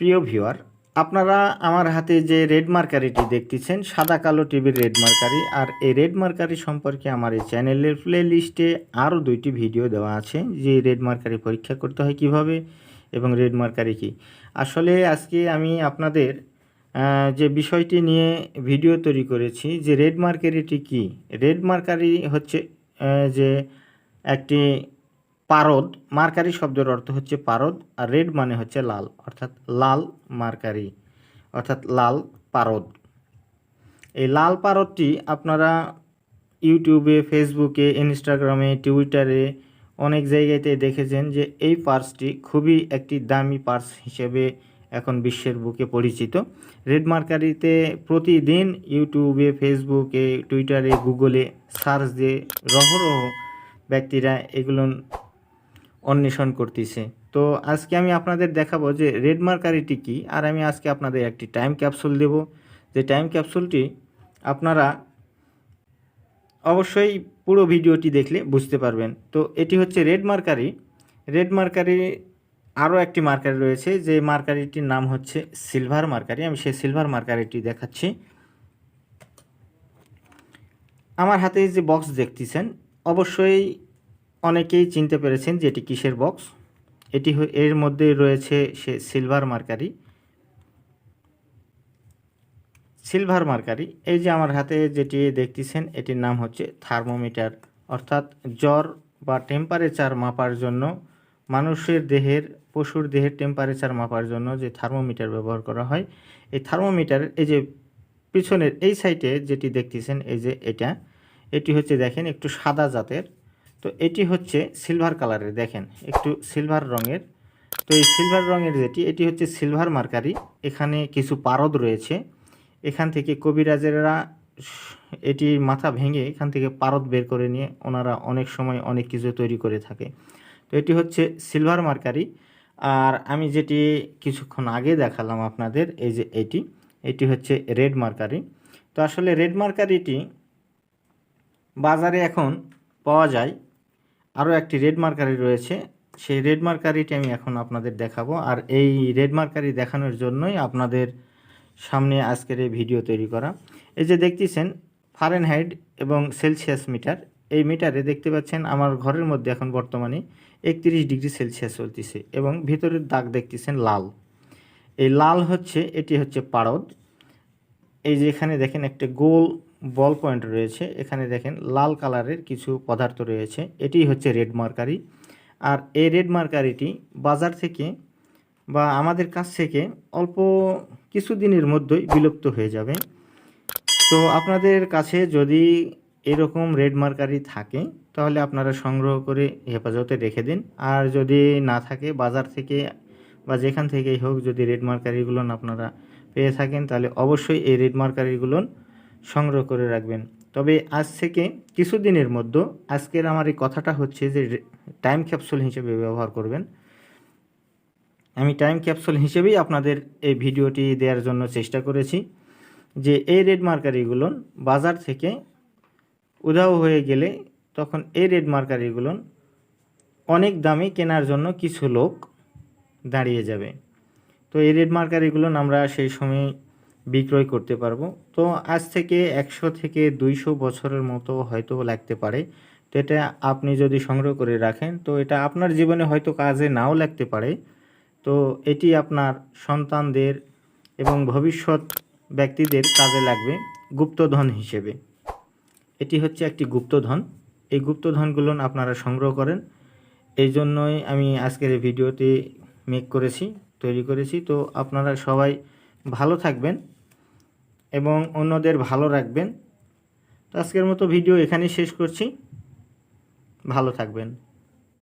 প্রিয় ভিউয়ার, আপনারা আমার হাতে যে রেড মার্কারিটি দেখতেছেন, সাদা কালো টিভির রেড মার্কারি, আর এই রেড মার্কারি সম্পর্কে আমার এই চ্যানেলের প্লে লিস্টে আরও দুইটি ভিডিও দেওয়া আছে, যে রেড মার্কারি পরীক্ষা করতে হয় কীভাবে এবং রেড মার্কারি কি। আসলে আজকে আমি আপনাদের যে বিষয়টি নিয়ে ভিডিও তৈরি করেছি, যে রেড মার্কারিটি কি? রেড মার্কারি হচ্ছে যে একটি পারদ, মার্কারি শব্দের অর্থ হচ্ছে পারদ, আর রেড মানে হচ্ছে লাল, অর্থাৎ লাল মার্কারি, অর্থাৎ লাল পারদ। এই লাল পারদটি আপনারা ইউটিউবে, ফেসবুকে, ইনস্টাগ্রামে, টুইটারে অনেক জায়গাতে দেখেছেন যে এই পার্সটি খুবই একটি দামি পার্স হিসেবে এখন বিশ্বের বুকে পরিচিত। রেড মার্কারিতে প্রতিদিন ইউটিউবে, ফেসবুকে, টুইটারে, গুগলে সার্চ দিয়ে রহরহ ব্যক্তিরা এগুলো অন্বেষণ করতেছে। তো আজকে আমি আপনাদের দেখাবো যে রেড মার্কারিটি কী, আর আমি আজকে আপনাদের একটি টাইম ক্যাপসুল দেব। যে টাইম ক্যাপসুলটি আপনারা অবশ্যই পুরো ভিডিওটি দেখলে বুঝতে পারবেন। তো এটি হচ্ছে রেড মার্কারি। রেড মার্কারি আরও একটি মার্কারি রয়েছে, যে মার্কারিটির নাম হচ্ছে সিলভার মার্কারি। আমি সেই সিলভার মার্কারিটি দেখাচ্ছি। আমার হাতে যে বক্স দেখতেছেন, অবশ্যই অনেকেই চিনতে পেরেছেন যে এটি কিসের বক্স এটি এর মধ্যে রয়েছে সে সিলভার মার্কারি সিলভার মার্কারি এই যে আমার হাতে যেটি দেখতেছেন, এটির নাম হচ্ছে থার্মোমিটার অর্থাৎ জ্বর বা টেম্পারেচার মাপার জন্য মানুষের দেহের, পশুর দেহের টেম্পারেচার মাপার জন্য যে থার্মোমিটার ব্যবহার করা হয়, এই থার্মোমিটার এই যে পিছনের এই সাইডে যেটি দেখতেছেন, এই যে এটা, এটি হচ্ছে দেখেন একটু সাদা জাতের। তো এটি হচ্ছে সিলভার কালারের দেখেন, একটু সিলভার রঙের। তো এই সিলভার রঙের যেটি, এটি হচ্ছে সিলভার মার্কারি এখানে কিছু পারদ রয়েছে। এখান থেকে কবিরাজেরা এটি মাথা ভেঙে এখান থেকে পারদ বের করে নিয়ে ওনারা অনেক সময় অনেক কিছু তৈরি করে থাকে। তো এটি হচ্ছে সিলভার মার্কারি আর আমি যেটি কিছুক্ষণ আগে দেখালাম আপনাদের, এই যে এটি এটি হচ্ছে রেড মার্কারি তো আসলে রেড মার্কারিটি বাজারে এখন পাওয়া যায় আরও একটি রেড মার্কারি রয়েছে। সেই রেড মার্কারিটি আমি এখন আপনাদের দেখাবো। আর এই রেড মার্কারি দেখানোর জন্যই আপনাদের সামনে আজকের এই ভিডিও তৈরি করা। এই যে দেখতেছেন ফারেনহাইট এবং সেলসিয়াস মিটার। এই মিটারে দেখতে পাচ্ছেন, আমার ঘরের মধ্যে এখন বর্তমানে একত্রিশ ডিগ্রি সেলসিয়াস চলতেছে এবং ভিতরের দাগ দেখতেছেন লাল। এই লাল হচ্ছে, এটি হচ্ছে পারদ। এই যে এখানে দেখেন, একটা গোল বল পয়েন্ট রয়েছে। এখানে দেখেন লাল কালারের কিছু পদার্থ রয়েছে। এটি হচ্ছে রেড মার্কারি। আর এই রেড মার্কারিটি বাজার থেকে বা আমাদের কাছ থেকে অল্প কিছুদিনের মধ্যেই বিলুপ্ত হয়ে যাবে। তো আপনাদের কাছে যদি এরকম রেড মার্কারি থাকে, তাহলে আপনারা সংগ্রহ করে হেফাজতে রেখে দিন। আর যদি না থাকে, বাজার থেকে বা যেখান থেকেই হোক যদি রেড মার্কারিগুলো আপনারা পেয়ে থাকেন, তাহলে অবশ্যই এই রেড মার্কারিগুলো সংগ্রহ করে রাখবেন। তবে আজ থেকে কিছুদিনের মধ্যে আজকের আমার এই কথাটা হচ্ছে যে টাইম ক্যাপসুল হিসেবে ব্যবহার করবেন। আমি টাইম ক্যাপসুল হিসেবেই আপনাদের এই ভিডিওটি দেওয়ার জন্য চেষ্টা করেছি যে, এই রেড মার্কারিগুলো বাজার থেকে উধাও হয়ে গেলে তখন এই রেড মার্কারিগুলো অনেক দামে কেনার জন্য কিছু লোক দাঁড়িয়ে যাবে। তো এই রেড মার্কারিগুলো আমরা সেই সময় বিক্রয় করতে পারব। তো আজ থেকে একশো থেকে দুইশো বছরের মতো হয়তো লাগতে পারে। তো এটা আপনি যদি সংগ্রহ করে রাখেন, তো এটা আপনার জীবনে হয়তো কাজে নাও লাগতে পারে। তো এটি আপনার সন্তানদের এবং ভবিষ্যৎ ব্যক্তিদের কাজে লাগবে গুপ্তধন হিসেবে। এটি হচ্ছে একটি গুপ্তধন। এই গুপ্তধনগুলো আপনারা সংগ্রহ করেন। এই জন্যই আমি আজকের ভিডিওটি মেক করেছি, তৈরি করেছি। তো আপনারা সবাই ভালো থাকবেন। এবং অন্যদের ভালো রাখবেন। তো আজকের মতো ভিডিও এখানেই শেষ করছি। ভালো থাকবেন।